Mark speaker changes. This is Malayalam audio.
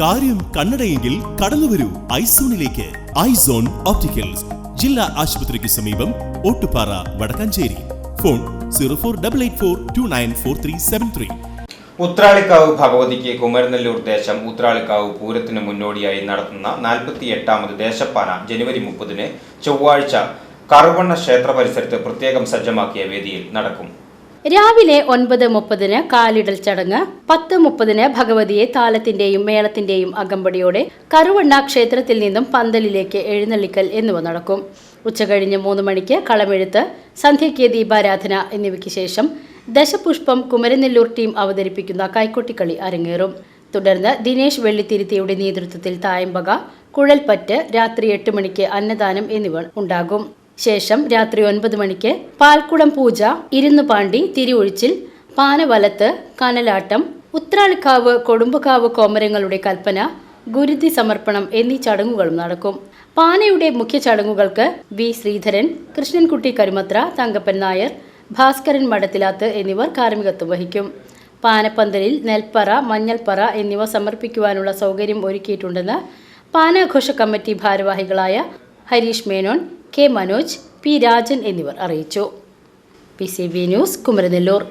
Speaker 1: കാര്യം കണ്ണടയെങ്കിൽ കടന്നുവരൂ ഐസോണിലേക്ക്. Eyes on opticals. ജില്ലാ ആശുപത്രിക്ക് സമീപം Ottupara Vadakkanchery. Phone zero four double eight four two nine four three seven three.
Speaker 2: Uthralikkavu ഭഗവതിക്ക് Kumaranellur ദേശം ഉത്രാളിക്കാവ് പൂരത്തിന് മുന്നോടിയായി നടത്തുന്ന നാൽപ്പത്തി എട്ടാമത് ദേശപ്പാന ജനുവരി മുപ്പതിന് ചൊവ്വാഴ്ച കറുവണ്ണ ക്ഷേത്ര പരിസരത്ത് പ്രത്യേകം സജ്ജമാക്കിയ വേദിയിൽ നടക്കും.
Speaker 3: രാവിലെ ഒൻപത് മുപ്പതിന് കാലിടൽ ചടങ്ങ് പത്ത് മുപ്പതിന് ഭഗവതിയെ താലത്തിന്റെയും മേളത്തിന്റെയും അകമ്പടിയോടെ കറുവണ്ണ ക്ഷേത്രത്തിൽ നിന്നും പന്തലിലേക്ക് എഴുന്നള്ളിക്കൽ എന്നിവ നടക്കും. ഉച്ചകഴിഞ്ഞ് മൂന്ന് മണിക്ക് കളമെഴുത്ത് സന്ധ്യയ്ക്ക് ദീപാരാധന എന്നിവയ്ക്ക് ശേഷം ദശപുഷ്പം കുമരനെല്ലൂർ ടീം അവതരിപ്പിക്കുന്ന കൈക്കൊട്ടിക്കളി അരങ്ങേറും. തുടർന്ന് ദിനേശ് വെള്ളിത്തിരുത്തിയുടെ നേതൃത്വത്തിൽ തായമ്പക കുഴൽപ്പറ്റ് രാത്രി എട്ട് മണിക്ക് അന്നദാനം എന്നിവ ഉണ്ടാകും. ശേഷം രാത്രി ഒൻപത് മണിക്ക് പാൽക്കുടം പൂജ ഇരുന്നുപാണ്ടി തിരിയൊഴിച്ചിൽ പാനവലത്ത് കനലാട്ടം ഉത്രാളിക്കാവ് കൊടുമ്പുകാവ് കോമരങ്ങളുടെ കൽപ്പന ഗുരുതി സമർപ്പണം എന്നീ ചടങ്ങുകളും നടക്കും. പാനയുടെ മുഖ്യ ചടങ്ങുകൾക്ക് വി. ശ്രീധരൻ കൃഷ്ണൻകുട്ടി കരുമത്ര തങ്കപ്പൻ നായർ ഭാസ്കരൻ മടത്തിലാത്ത് എന്നിവർ കാർമ്മികത്വം വഹിക്കും. പാനപ്പന്തലിൽ നെൽപ്പറ മഞ്ഞൾപ്പറ എന്നിവ സമർപ്പിക്കുവാനുള്ള സൗകര്യം ഒരുക്കിയിട്ടുണ്ടെന്ന് പാനാഘോഷ കമ്മിറ്റി ഭാരവാഹികളായ ഹരീഷ് മേനോൻ കെ മനോജ് പി രാജൻ എന്നിവർ അറിയിച്ചു. P C B news Kumaranellur.